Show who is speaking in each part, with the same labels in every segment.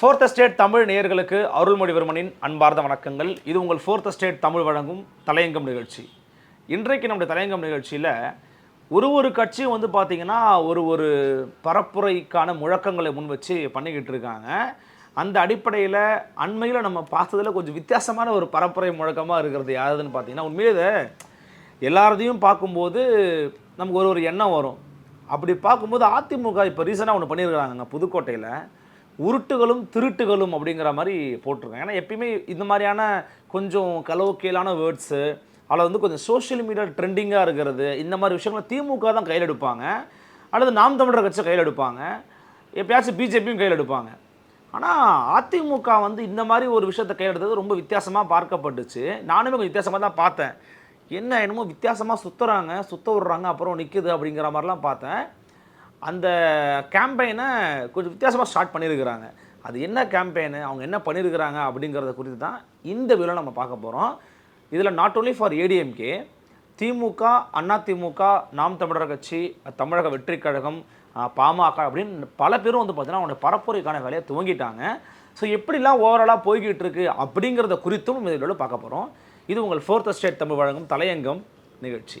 Speaker 1: Fourth state Tamil நேயர்களுக்கு அருள்மொழிவர்மனின் அன்பார்ந்த வணக்கங்கள். இது உங்கள் ஃபோர்த் ஸ்டேட் தமிழ் வழங்கும் தலையங்கம் நிகழ்ச்சி. இன்றைக்கு நம்முடைய தலையங்கம் நிகழ்ச்சியில் ஒரு ஒரு கட்சியும் வந்து பார்த்திங்கன்னா ஒரு ஒரு பரப்புரைக்கான முழக்கங்களை முன் வச்சு பண்ணிக்கிட்டு இருக்காங்க. அந்த அடிப்படையில் அண்மையில் நம்ம பார்த்ததில் கொஞ்சம் வித்தியாசமான ஒரு பரப்புரை முழக்கமாக இருக்கிறது யாருதுன்னு பார்த்தீங்கன்னா உண்மையிலே எல்லாரதையும் பார்க்கும்போது நமக்கு ஒரு ஒரு எண்ணம் வரும். அப்படி பார்க்கும்போது அதிமுக இப்போ ரீசனாக ஒன்று பண்ணியிருக்கிறாங்க புதுக்கோட்டையில். உருட்டுகளும் திருட்டுகளும் அப்படிங்கிற மாதிரி போட்டிருக்காங்க. ஏன்னா எப்பயுமே இந்த மாதிரியான கொஞ்சம் கலோக்கியலான வேர்ட்ஸு அதில் வந்து கொஞ்சம் சோஷியல் மீடியா ட்ரெண்டிங்காக இருக்கிறது இந்த மாதிரி விஷயங்களை திமுக தான் கையில் எடுப்பாங்க. அல்லது நாம் தமிழர் கட்சியை கையில் எடுப்பாங்க. எப்பயாச்சும் பிஜேபியும் கையில் எடுப்பாங்க. ஆனால் அதிமுக வந்து இந்த மாதிரி ஒரு விஷயத்தை கையில் எடுத்தது ரொம்ப வித்தியாசமாக பார்க்கப்பட்டுச்சு. நானுமே கொஞ்சம் வித்தியாசமாக தான் பார்த்தேன். என்ன என்னமோ வித்தியாசமாக சுற்றுறாங்க சுத்த விடுறாங்க அப்புறம் நிற்குது அப்படிங்கிற மாதிரிலாம் பார்த்தேன். அந்த கேம்பெயினை கொஞ்சம் வித்தியாசமாக ஸ்டார்ட் பண்ணியிருக்கிறாங்க அது என்ன கேம்பெயின் அவங்க என்ன பண்ணியிருக்கிறாங்க அப்படிங்கிறத குறித்து தான் இந்த வீடியோவில் நம்ம பார்க்க போகிறோம் இதில் not only for ADMK DMK Anna DMK Naam Tamilar Katchi தமிழக வெற்றிக் கழகம் பாமக அப்படின்னு பல பேரும் வந்து பார்த்தீங்கன்னா அவங்களுடைய பரப்புரைக்கான வேலையை துவங்கிட்டாங்க. ஸோ எப்படிலாம் ஓவராலாக போய்கிட்டு இருக்கு அப்படிங்கிறத குறித்தும் இந்த வீடியோவில் பார்க்க போகிறோம் இது உங்கள் ஃபோர்த் ஸ்டேட் தமிழ் வழங்கும் தலையங்கம் நிகழ்ச்சி.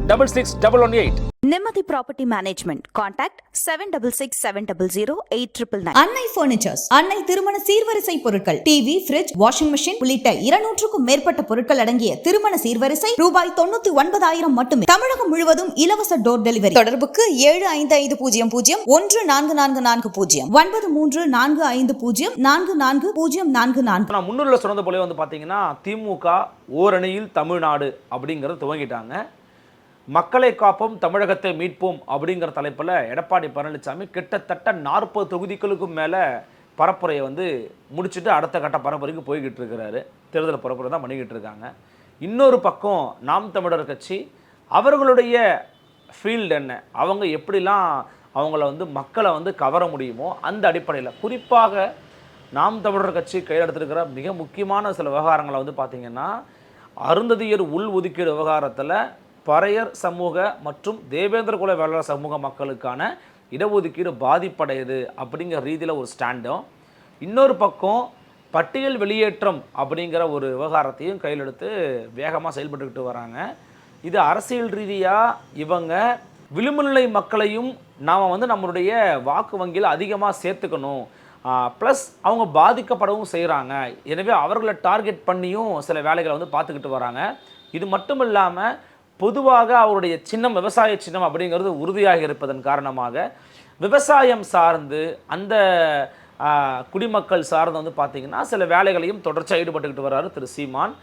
Speaker 1: double six double one eight
Speaker 2: Nimmathi property management contact seven double six seven double zero eight triple nine
Speaker 3: Annai furnitures Annai திருமண சீர்வரிசை பொருட்கள் டிவி ஃபிரிட்ஜ் வாஷிங் மிஷின் உள்ளிட்ட இருநூற்றுக்கும் மேற்பட்ட பொருட்கள் அடங்கிய திருமண சீர்வரிசை ரூபாய் தொண்ணூத்தி ஒன்பதாயிரம் மட்டுமே. தமிழகம் முழுவதும் இலவச டோர் டெலிவரி தொடர்புக்கு ஏழு ஐந்து ஐந்து பூஜ்ஜியம் பூஜ்ஜியம் ஒன்று நான்கு நான்கு நான்கு பூஜ்ஜியம். ஒன்பது மூன்று நான்கு ஐந்து பூஜ்ஜியம் நான்கு நான்கு பூஜ்ஜியம் நான்கு நான்கு.
Speaker 1: நான் முன்னூரில் சொன்னது போல வந்து பார்த்தீங்கன்னா திமுக ஓரணியில் தமிழ்நாடு அப்படிங்கிறத துவங்கிட்டாங்க. மக்களை காப்போம் தமிழகத்தை மீட்போம் அப்படிங்கிற தலைப்பில் எடப்பாடி பழனிசாமி கிட்டத்தட்ட நாற்பது தொகுதிகளுக்கும் மேலே பரப்புரையை வந்து முடிச்சுட்டு அடுத்த கட்ட பரப்புரைக்கு போய்கிட்டு இருக்கிறாரு. தேர்தல் பரப்புரை தான் பண்ணிக்கிட்டு இருக்காங்க. இன்னொரு பக்கம் நாம் தமிழர் கட்சி அவர்களுடைய ஃபீல்டு என்ன? அவங்க எப்படிலாம் அவங்கள வந்து மக்களை வந்து கவர முடியுமோ அந்த அடிப்படையில் குறிப்பாக நாம் தமிழர் கட்சி கையில் எடுத்திருக்கிற மிக முக்கியமான சில விவகாரங்களை வந்து பார்த்திங்கன்னா அருந்ததியர் உள் ஒதுக்கீடு விவகாரத்தில் பறையர் சமூக மற்றும் தேவேந்திர குல வேளாளர் சமூக மக்களுக்கான இடஒதுக்கீடு பாதிப்படையுது அப்படிங்கிற ரீதியில் ஒரு ஸ்டாண்டும் இன்னொரு பக்கம் பட்டியல் வெளியேற்றம் அப்படிங்கிற ஒரு விவகாரத்தையும் கையில் எடுத்து வேகமாக செயல்பட்டுக்கிட்டு வராங்க. இது அரசியல் ரீதியாக இவங்க விளிம்புநிலை மக்களையும் நாம் வந்து நம்மளுடைய வாக்கு வங்கியில் அதிகமாக சேர்த்துக்கணும். ப்ளஸ் அவங்க பாதிக்கப்படவும் செய்கிறாங்க எனவே அவர்களை டார்கெட் பண்ணியும் சில வேலைகளை வந்து பார்த்துக்கிட்டு வராங்க. இது மட்டும் இல்லாமல் பொதுவாக அவருடைய சின்னம் விவசாய சின்னம் அப்படிங்கிறது உறுதியாக இருப்பதன் காரணமாக விவசாயம் சார்ந்து அந்த குடிமக்கள் சார்ந்து வந்து பார்த்திங்கன்னா சில வேலைகளையும் தொடர்ச்சியாக ஈடுபட்டுக்கிட்டு வர்றாரு திரு. சீமான்.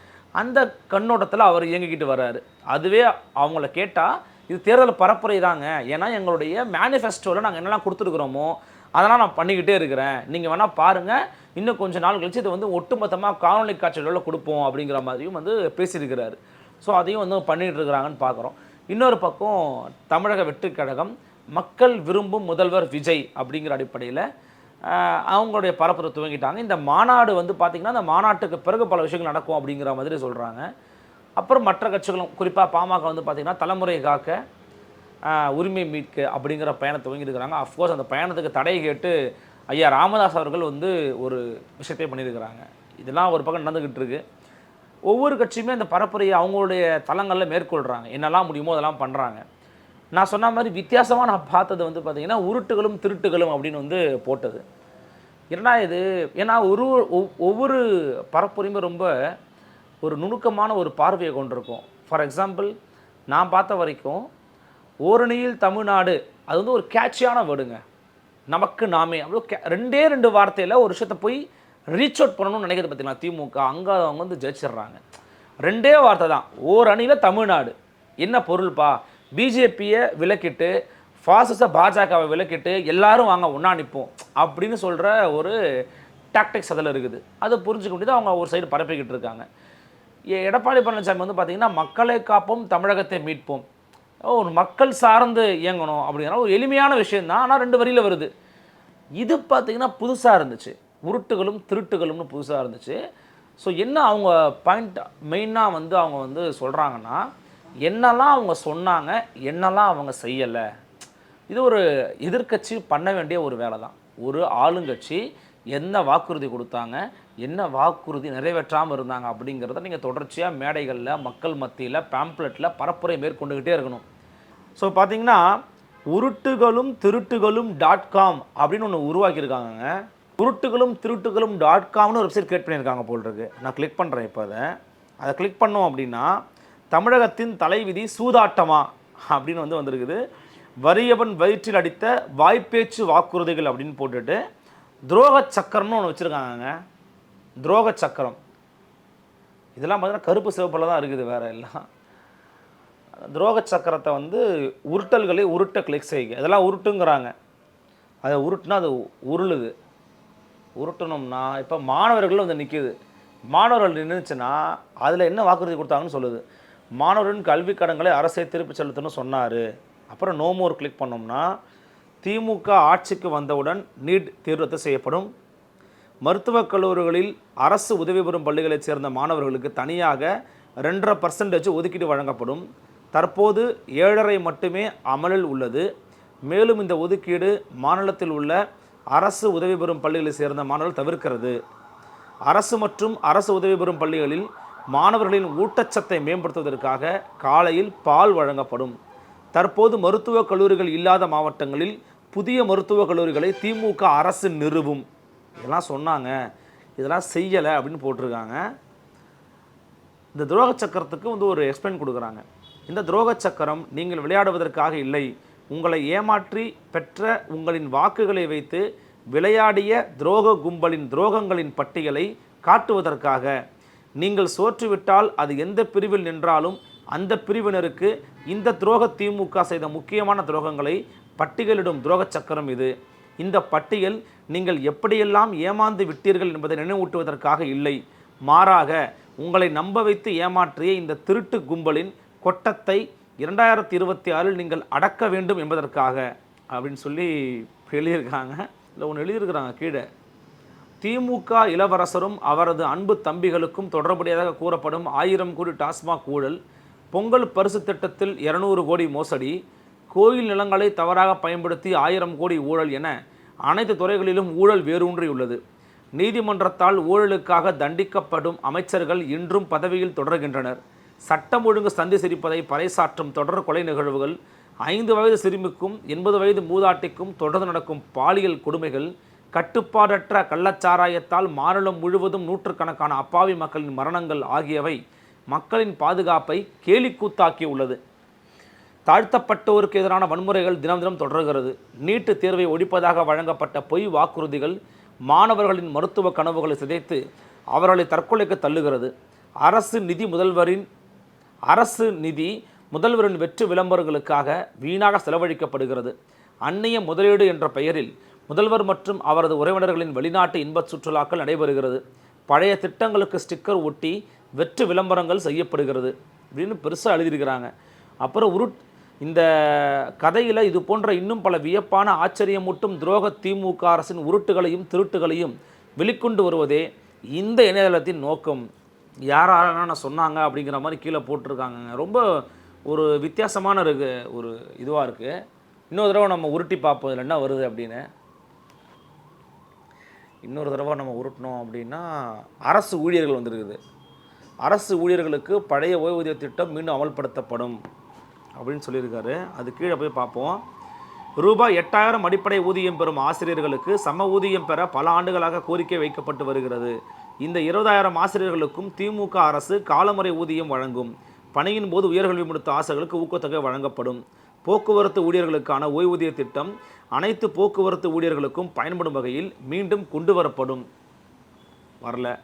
Speaker 1: அந்த கண்ணோட்டத்தில் அவர் இயங்கிக்கிட்டு வர்றாரு. அதுவே அவங்கள கேட்டால் இது தேர்தல் பரப்புரை தாங்க ஏன்னா எங்களுடைய மேனிஃபெஸ்டோவில் நாங்கள் என்னெல்லாம் கொடுத்துருக்குறோமோ அதெல்லாம் நான் பண்ணிக்கிட்டே இருக்கிறேன். நீங்கள் வேணால் பாருங்கள் இன்னும் கொஞ்சம் நாள் கழிச்சு இது வந்து ஒட்டுமொத்தமாக காணொலி காட்சிகளில் கொடுப்போம் அப்படிங்கிற மாதிரியும் வந்து பேசியிருக்கிறாரு. ஸோ அதையும் வந்து பண்ணிட்டு இருக்கிறாங்கன்னு பார்க்குறோம். இன்னொரு பக்கம் தமிழக வெற்றிக் கழகம் மக்கள் விரும்பும் முதல்வர் விஜய் அப்படிங்கிற அடிப்படையில் அவங்களுடைய பரப்புரை துவங்கிட்டாங்க. இந்த மாநாடு வந்து பார்த்திங்கன்னா அந்த மாநாட்டுக்கு பிறகு பல விஷயங்கள் நடக்கும் அப்படிங்கிற மாதிரி சொல்கிறாங்க அப்புறம் மற்ற கட்சிகளும் குறிப்பாக பாமக வந்து பார்த்திங்கன்னா தலைமுறை காக்க உரிமை மீட்க அப்படிங்கிற பயணத்தை துவங்கியிருக்கிறாங்க. அஃப்கோர்ஸ் அந்த பயணத்துக்கு தடை கேட்டு ஐயா ராமதாஸ் அவர்கள் வந்து ஒரு விஷயத்தை பண்ணியிருக்கிறாங்க. இதெல்லாம் ஒரு பக்கம் நடந்துக்கிட்டு இருக்குது ஒவ்வொரு கட்சியுமே அந்த பரப்புரையை அவங்களுடைய தளங்களில் மேற்கொள்கிறாங்க என்னெல்லாம் முடியுமோ அதெல்லாம் பண்ணுறாங்க நான் சொன்ன மாதிரி வித்தியாசமாக நான் பார்த்தது வந்து பார்த்திங்கன்னா உருட்டுகளும் திருட்டுகளும் அப்படின்னு வந்து போட்டது. என்னடா இது? ஏன்னா ஒரு ஒவ்- ஒவ்வொரு பரப்புரையுமே ரொம்ப ஒரு நுணுக்கமான ஒரு பார்வையை கொண்டிருக்கும். ஃபார் எக்ஸாம்பிள் நான் பார்த்த வரைக்கும் ஓரணியில் தமிழ்நாடு அது வந்து ஒரு கேட்சியான வேர்டுங்க நமக்கு நாமே. அவ்வளோ கே ரெண்டே ரெண்டு வார்த்தையில் ஒரு விஷயத்தை போய் ரீச் அவுட் பண்ணணும்னு நினைக்கிறது பார்த்தீங்களா? திமுக அங்கே அவங்க வந்து ஜெயிச்சிடுறாங்க. ரெண்டே வார்த்தை தான். ஓர் அணியில் தமிழ்நாடு. என்ன பொருள்ப்பா பிஜேபியை விலக்கிட்டு ஃபாசிச பாஜகவை விலக்கிட்டு எல்லாரும் வாங்க ஒன்றா நிற்போம் அப்படின்னு சொல்கிற ஒரு டாக்டிக்ஸ் அதில் இருக்குது. அதை புரிஞ்சுக்க முடியாது அவங்க ஒரு சைடு பரப்பிக்கிட்டு இருக்காங்க. எ- எடப்பாடி பழனிசாமி வந்து பார்த்திங்கன்னா மக்களை காப்போம் தமிழகத்தை மீட்போம். ஒரு மக்கள் சார்ந்து இயங்கணும் அப்படிங்கிற ஒரு எளிமையான விஷயந்தான் ஆனால் ரெண்டு வரியில் வருது. இது பார்த்தீங்கன்னா புதுசாக இருந்துச்சு. உருட்டுகளும் திருட்டுகளும்னு புதுசாக இருந்துச்சு. ஸோ என்ன அவங்க பாயிண்ட் மெயினாக வந்து அவங்க வந்து சொல்கிறாங்கன்னா என்னெல்லாம் அவங்க சொன்னாங்க என்னெல்லாம் அவங்க செய்யலை? இது ஒரு எதிர்க்கட்சி பண்ண வேண்டிய ஒரு வேலை தான் ஒரு ஆளுங்கட்சி என்ன வாக்குறுதி கொடுத்தாங்க என்ன வாக்குறுதி நிறைவேற்றாமல் இருந்தாங்க அப்படிங்கிறத நீங்கள் தொடர்ச்சியாக மேடைகளில் மக்கள் மத்தியில் பேம்ப்ளெட்டில் பரப்புரை மேற்கொண்டுக்கிட்டே இருக்கணும். ஸோ பார்த்தீங்கன்னா உருட்டுகளும் திருட்டுகளும் டாட் காம் அப்படின்னு ஒன்று உருவாக்கியிருக்காங்க உருட்டுகளும் திருட்டுகளும் டாட் காம்னு ஒரு வெப்சைட் கிரியேட் பண்ணியிருக்காங்க போல் இருக்கு. நான் கிளிக் பண்ணுறேன் இப்போ அதை. அதை கிளிக் பண்ணோம் அப்படின்னா தமிழகத்தின் தலைவிதி சூதாட்டமா அப்படின்னு வந்து வந்திருக்குது. வறியவன் வயிற்றில் அடித்த வாய்ப்பேச்சு வாக்குறுதிகள் அப்படின்னு போட்டுட்டு துரோக சக்கரம்னு ஒன்று வச்சுருக்காங்க துரோக சக்கரம். இதெல்லாம் பார்த்தீங்கன்னா கருப்பு சிவப்பில் தான் இருக்குது வேறு எல்லாம். துரோக சக்கரத்தை வந்து உருட்டல்களை உருட்ட கிளிக் செய்க. இதெல்லாம் உருட்டுங்கிறாங்க. அதை உருட்டுனா அது உருளுது. உருட்டணும்னா இப்போ மாணவர்கள் வந்து நிற்கிது மாணவர்கள் நின்றுச்சுன்னா அதில் என்ன வாக்குறுதி கொடுத்தாங்கன்னு சொல்லுது. மாணவர்களின் கல்வி கடன்களை அரசை திருப்பி செலுத்தணும்னு சொன்னார். அப்புறம் நோ மோர் கிளிக் பண்ணோம்னா திமுக ஆட்சிக்கு வந்தவுடன் நீட் தேர்வு ரத்து செய்யப்படும். மருத்துவக் கல்லூரிகளில் அரசு உதவி பெறும் பள்ளிகளைச் சேர்ந்த மாணவர்களுக்கு தனியாக ரெண்டரை பர்சன்டேஜ் ஒதுக்கீடு வழங்கப்படும். தற்போது ஏழரை மட்டுமே அமலில் உள்ளது. மேலும் இந்த ஒதுக்கீடு மாநிலத்தில் உள்ள அரசு உதவி பெறும் பள்ளிகளைச் சேர்ந்த மாணவர்கள் தவிர்க்கிறது. அரசு மற்றும் அரசு உதவி பெறும் பள்ளிகளில் மாணவர்களின் ஊட்டச்சத்தை மேம்படுத்துவதற்காக காலையில் பால் வழங்கப்படும். தற்போது மருத்துவக் கல்லூரிகள் இல்லாத மாவட்டங்களில் புதிய மருத்துவக் கல்லூரிகளை திமுக அரசு நிறுவும். இதெல்லாம் சொன்னாங்க. இதெல்லாம் செய்யலை அப்படின்னு போட்டிருக்காங்க. இந்த துரோக சக்கரத்துக்கு வந்து ஒரு எக்ஸ்பிளைன் கொடுக்குறாங்க. இந்த துரோக சக்கரம் நீங்கள் விளையாடுவதற்காக இல்லை. உங்களை ஏமாற்றி பெற்ற உங்களின் வாக்குகளை வைத்து விளையாடிய துரோக கும்பலின் துரோகங்களின் பட்டியலை காட்டுவதற்காக. நீங்கள் சோற்றுவிட்டால் அது எந்த பிரிவில் நின்றாலும் அந்த பிரிவினருக்கு இந்த துரோக திமுக செய்த முக்கியமான துரோகங்களை பட்டியலிடும் துரோக சக்கரம் இது. இந்த பட்டியல் நீங்கள் எப்படியெல்லாம் ஏமாந்து விட்டீர்கள் என்பதை நினைவூட்டுவதற்காக இல்லை. மாறாக உங்களை நம்ப வைத்து ஏமாற்றிய இந்த திருட்டு கும்பலின் கொட்டத்தை இரண்டாயிரத்தி இருபத்தி ஆறில் நீங்கள் அடக்க வேண்டும் என்பதற்காக அப்படின்னு சொல்லி எழுதியிருக்காங்க. இல்லை ஒன்று எழுதியிருக்கிறாங்க கீழே. திமுக இளவரசரும் அவரது அன்பு தம்பிகளுக்கும் தொடர்புடையதாக கூறப்படும் ஆயிரம் கோடி டாஸ்மாக் ஊழல் பொங்கல் பரிசு திட்டத்தில் இருநூறு கோடி மோசடி கோயில் நிலங்களை தவறாக பயன்படுத்தி ஆயிரம் கோடி ஊழல் என அனைத்து துறைகளிலும் ஊழல் வேரூன்றியுள்ளது. நீதிமன்றத்தால் ஊழலுக்காக தண்டிக்கப்படும் அமைச்சர்கள் இன்றும் பதவியில் தொடர்கின்றனர். சட்டம் ஒழுங்கு சந்தி சிரிப்பதை பறைசாற்றும் தொடர் கொலை நிகழ்வுகள் ஐந்து வயது சிறுமிக்கும் எண்பது வயது மூதாட்டிக்கும் தொடர்ந்து நடக்கும் பாலியல் கொடுமைகள் கட்டுப்பாடற்ற கள்ளச்சாராயத்தால் மாநிலம் முழுவதும் நூற்றுக்கணக்கான அப்பாவி மக்களின் மரணங்கள் ஆகியவை மக்களின் பாதுகாப்பை கேலிக்கூத்தாக்கியுள்ளது தாழ்த்தப்பட்டோருக்கு எதிரான வன்முறைகள் தினம் தினம் தொடர்கிறது. நீட்டு தேர்வை ஒழிப்பதாக வழங்கப்பட்ட பொய் வாக்குறுதிகள் மாணவர்களின் மருத்துவ கனவுகளை சிதைத்து அவர்களை தற்கொலைக்கு தள்ளுகிறது. அரசு நிதி முதல்வரின் அரசு நிதி முதல்வரின் வெற்று விளம்பரங்களுக்காக வீணாக செலவழிக்கப்படுகிறது. அந்நிய முதலீடு என்ற பெயரில் முதல்வர் மற்றும் அவரது உறவினர்களின் வெளிநாட்டு இன்பச் சுற்றுலாக்கள் நடைபெறுகிறது. பழைய திட்டங்களுக்கு ஸ்டிக்கர் ஒட்டி வெற்று விளம்பரங்கள் செய்யப்படுகிறது அப்படின்னு பெருசாக எழுதியிருக்கிறாங்க. அப்புறம் உருட் இந்த கதையில் இது போன்ற இன்னும் பல வியப்பான ஆச்சரியமூட்டும் துரோக திமுக அரசின் உருட்டுகளையும் திருட்டுகளையும் வெளிக்கொண்டு வருவதே இந்த இணையதளத்தின் நோக்கம். யாரெல்லாம் நான் சொன்னாங்க அப்படிங்கிற மாதிரி கீழே போட்டிருக்காங்க ரொம்ப ஒரு வித்தியாசமான இருக்கு ஒரு இதுவாக இருக்குது இன்னொரு தடவை நம்ம உருட்டி பார்ப்போம் இதில் என்ன வருது அப்படின்னு. இன்னொரு தடவை நம்ம உருட்டினோம் அப்படின்னா அரசு ஊழியர்கள் வந்திருக்குது. அரசு ஊழியர்களுக்கு பழைய ஓய்வூதிய திட்டம் மீண்டும் அமல்படுத்தப்படும் அப்படின்னு சொல்லியிருக்காரு. அது கீழே போய் பார்ப்போம். ரூபாய் எட்டாயிரம் அடிப்படை ஊதியம் பெறும் ஆசிரியர்களுக்கு சம ஊதியம் பெற பல ஆண்டுகளாக கோரிக்கை வைக்கப்பட்டு வருகிறது. இந்த இருபதாயிரம் ஆசிரியர்களுக்கும் திமுக அரசு காலமுறை ஊதியம் வழங்கும். பணியின் போது உயர்கல்வி முடித்த ஆசிரியர்களுக்கு ஊக்கத்தொகை வழங்கப்படும். போக்குவரத்து ஊழியர்களுக்கான ஓய்வூதிய திட்டம் அனைத்து போக்குவரத்து ஊழியர்களுக்கும் பயன்படும் வகையில் மீண்டும் கொண்டு வரப்படும். வரல.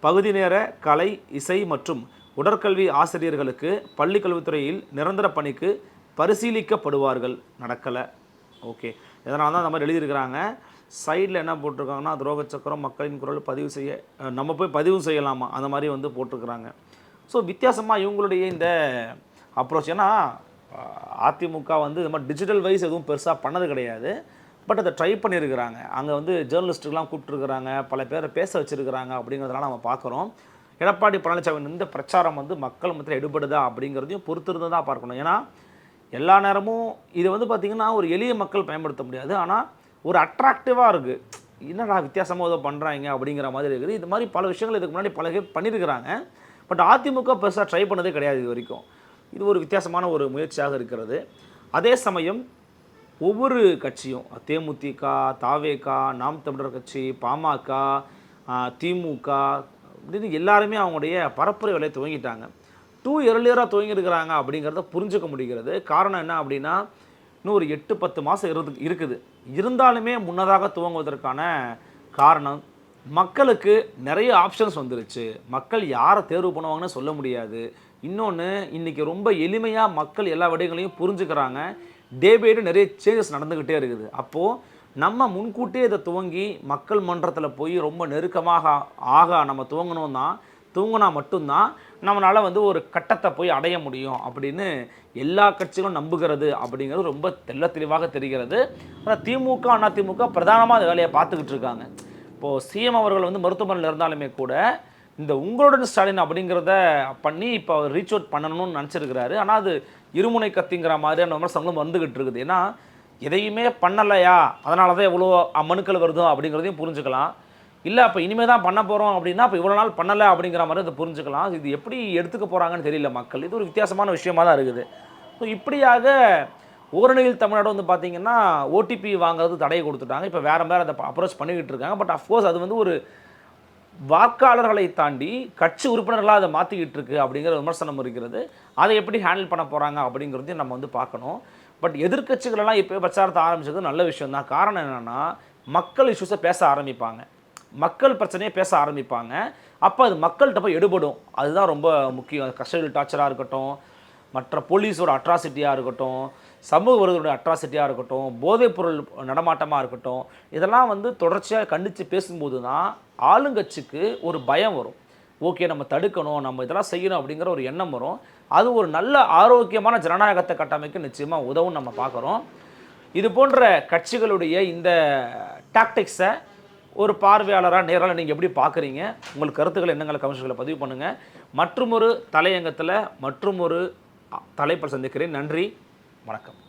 Speaker 1: பகுதி நேர கலை இசை மற்றும் உடற்கல்வி ஆசிரியர்களுக்கு பள்ளி கல்வித்துறையில் நிரந்தர பணிக்கு பரிசீலிக்கப்படுவார்கள். நடக்கலை. ஓகே. இதனால தான் அந்த மாதிரி எழுதியிருக்கிறாங்க. சைடில் என்ன போட்டிருக்காங்கன்னா துரோக சக்கரம் மக்களின் குரல் பதிவு செய்ய நம்ம போய் பதிவு செய்யலாமா? அந்த மாதிரி வந்து போட்டிருக்கிறாங்க. ஸோ வித்தியாசமாக இவங்களுடைய இந்த அப்ரோச் ஏன்னா அதிமுக வந்து இது மாதிரி டிஜிட்டல் வைஸ் எதுவும் பெருசாக பண்ணது கிடையாது. பட் அதை ட்ரை பண்ணியிருக்கிறாங்க. அங்கே வந்து ஜேர்னலிஸ்ட்டுக்கெலாம் கூப்பிட்டுருக்குறாங்க. பல பேரை பேச வச்சுருக்கிறாங்க அப்படிங்கிறதெல்லாம் நம்ம பார்க்குறோம். எடப்பாடி பழனிசாமி இந்த பிரச்சாரம் வந்து மக்கள் மத்தியில் எடுபடுதா அப்படிங்கிறதையும் பொறுத்திருந்து தான் பார்க்கணும். ஏன்னா எல்லா நேரமும் இது வந்து பார்த்திங்கன்னா ஒரு எளிய மக்கள் பயன்படுத்த முடியாது. ஆனால் ஒரு அட்ராக்டிவாக இருக்குது என்னடா வித்தியாசமாக ஏதோ பண்ணுறாங்க அப்படிங்கிற மாதிரி இருக்குது. இது மாதிரி பல விஷயங்கள் இதுக்கு முன்னாடி பல பேர் பண்ணியிருக்கிறாங்க பட் அதிமுக பெருசாக ட்ரை பண்ணதே கிடையாது இது வரைக்கும். இது ஒரு வித்தியாசமான ஒரு முயற்சியாக இருக்கிறது. அதே சமயம் ஒவ்வொரு கட்சியும் தேமுதிக தாவேகா நாம் தமிழர் கட்சி பாமக திமுக அப்படின்னு எல்லாருமே அவங்களுடைய பரப்புரை வேலையை துவங்கிட்டாங்க. டூ இயர்லியராக துவங்கியிருக்கிறாங்க அப்படிங்கிறத புரிஞ்சுக்க முடிகிறது. காரணம் என்ன அப்படின்னா இன்னும் ஒரு எட்டு பத்து மாதம் இருந்து இருக்குது. இருந்தாலுமே முன்னதாக துவங்குவதற்கான காரணம் மக்களுக்கு நிறைய ஆப்ஷன்ஸ் வந்துருச்சு. மக்கள் யாரை தேர்வு பண்ணுவாங்கன்னு சொல்ல முடியாது. இன்னொன்று இன்றைக்கி ரொம்ப எளிமையாக மக்கள் எல்லா விடயங்களையும் புரிஞ்சுக்கிறாங்க. டே பை டே நிறைய சேஞ்சஸ் நடந்துக்கிட்டே இருக்குது. அப்போது நம்ம முன்கூட்டியே இதை துவங்கி மக்கள் மன்றத்தில் போய் ரொம்ப நெருக்கமாக ஆக நம்ம துவங்கணும் தான் தூங்கினா மட்டும்தான் நம்மளால் வந்து ஒரு கட்டத்தை போய் அடைய முடியும் அப்படின்னு எல்லா கட்சிகளும் நம்புகிறது அப்படிங்கிறது ரொம்ப தெள்ள தெளிவாக தெரிகிறது. ஆனால் திமுக அண்ணா திமுக பிரதானமாக அந்த வேலையை பார்த்துக்கிட்டு இருக்காங்க. இப்போது சிஎம் அவர்கள் வந்து மருத்துவமனையில் இருந்தாலுமே கூட இந்த உங்களுடன் ஸ்டாலின் அப்படிங்கிறத பண்ணி இப்போ அவர் ரீச் அவுட் பண்ணணும்னு நினச்சிருக்கிறாரு. ஆனால் அது இருமுனை கத்திங்கிற மாதிரியான விமர்சனங்களும் வந்துக்கிட்டு இருக்குது. ஏன்னா எதையுமே பண்ணலையா? அதனால தான் எவ்வளோ மனுக்கள் வருதோ அப்படிங்கிறதையும் புரிஞ்சுக்கலாம். இல்லை அப்போ இனிமேல் தான் பண்ண போகிறோம் அப்படின்னா இப்போ இவ்வளோ நாள் பண்ணலை அப்படிங்கிற மாதிரி அதை புரிஞ்சுக்கலாம். இது எப்படி எடுத்துக்க போகிறாங்கன்னு தெரியல மக்கள். இது ஒரு வித்தியாசமான விஷயமா தான் இருக்குது. ஸோ இப்படியாக ஓரணியில் தமிழ்நாடு வந்து பார்த்தீங்கன்னா ஓடிபி வாங்குறது தடையை கொடுத்துட்டாங்க. இப்போ வேறு வேறு அதை அப்ரோச் பண்ணிக்கிட்டு இருக்காங்க. பட் அஃப்கோர்ஸ் அது வந்து ஒரு வாக்காளர்களை தாண்டி கட்சி உறுப்பினர்களாக அதை மாற்றிக்கிட்டு இருக்கு அப்படிங்கிற விமர்சனம் இருக்கிறது. அதை எப்படி ஹேண்டில் பண்ண போகிறாங்க அப்படிங்கிறதையும் நம்ம வந்து பார்க்கணும். பட் எதிர்க்கட்சிகளெல்லாம் இப்போ பிரச்சாரத்தை ஆரம்பிச்சது நல்ல விஷயம் தான் காரணம் என்னென்னா மக்கள் இஷ்யூஸை பேச ஆரம்பிப்பாங்க. மக்கள் பிரச்சனையை பேச ஆரம்பிப்பாங்க. அப்போ அது மக்கள்கிட்ட போய் எடுபடும். அதுதான் ரொம்ப முக்கியம். கஸ்டடியல் டார்ச்சராக இருக்கட்டும் மற்ற போலீஸோட அட்ராசிட்டியாக இருக்கட்டும் சமூக விரோதோட அட்ராசிட்டியாக இருக்கட்டும் போதைப்பொருள் நடமாட்டமாக இருக்கட்டும் இதெல்லாம் வந்து தொடர்ச்சியாக கண்டித்து பேசும்போது தான் ஆளுங்கட்சிக்கு ஒரு பயம் வரும். ஓகே நம்ம தடுக்கணும் நம்ம இதெல்லாம் செய்யணும் அப்படிங்கிற ஒரு எண்ணம் வரும். அது ஒரு நல்ல ஆரோக்கியமான ஜனநாயகத்தை கட்டமைக்க நிச்சயமாக உதவும் நம்ம பார்க்குறோம். இது போன்ற கட்சிகளுடைய இந்த டாக்டிக்ஸை ஒரு பார்வையாளராக நேரால் நீங்கள் எப்படி பார்க்குறீங்க உங்கள் கருத்துக்களை என்னங்களை கமெண்ட்ஸ்களை பதிவு பண்ணுங்கள் மற்றும் ஒரு தலையங்கத்தில் மற்றும் ஒரு தலைப்பில் சந்திக்கிறேன். நன்றி. வணக்கம்.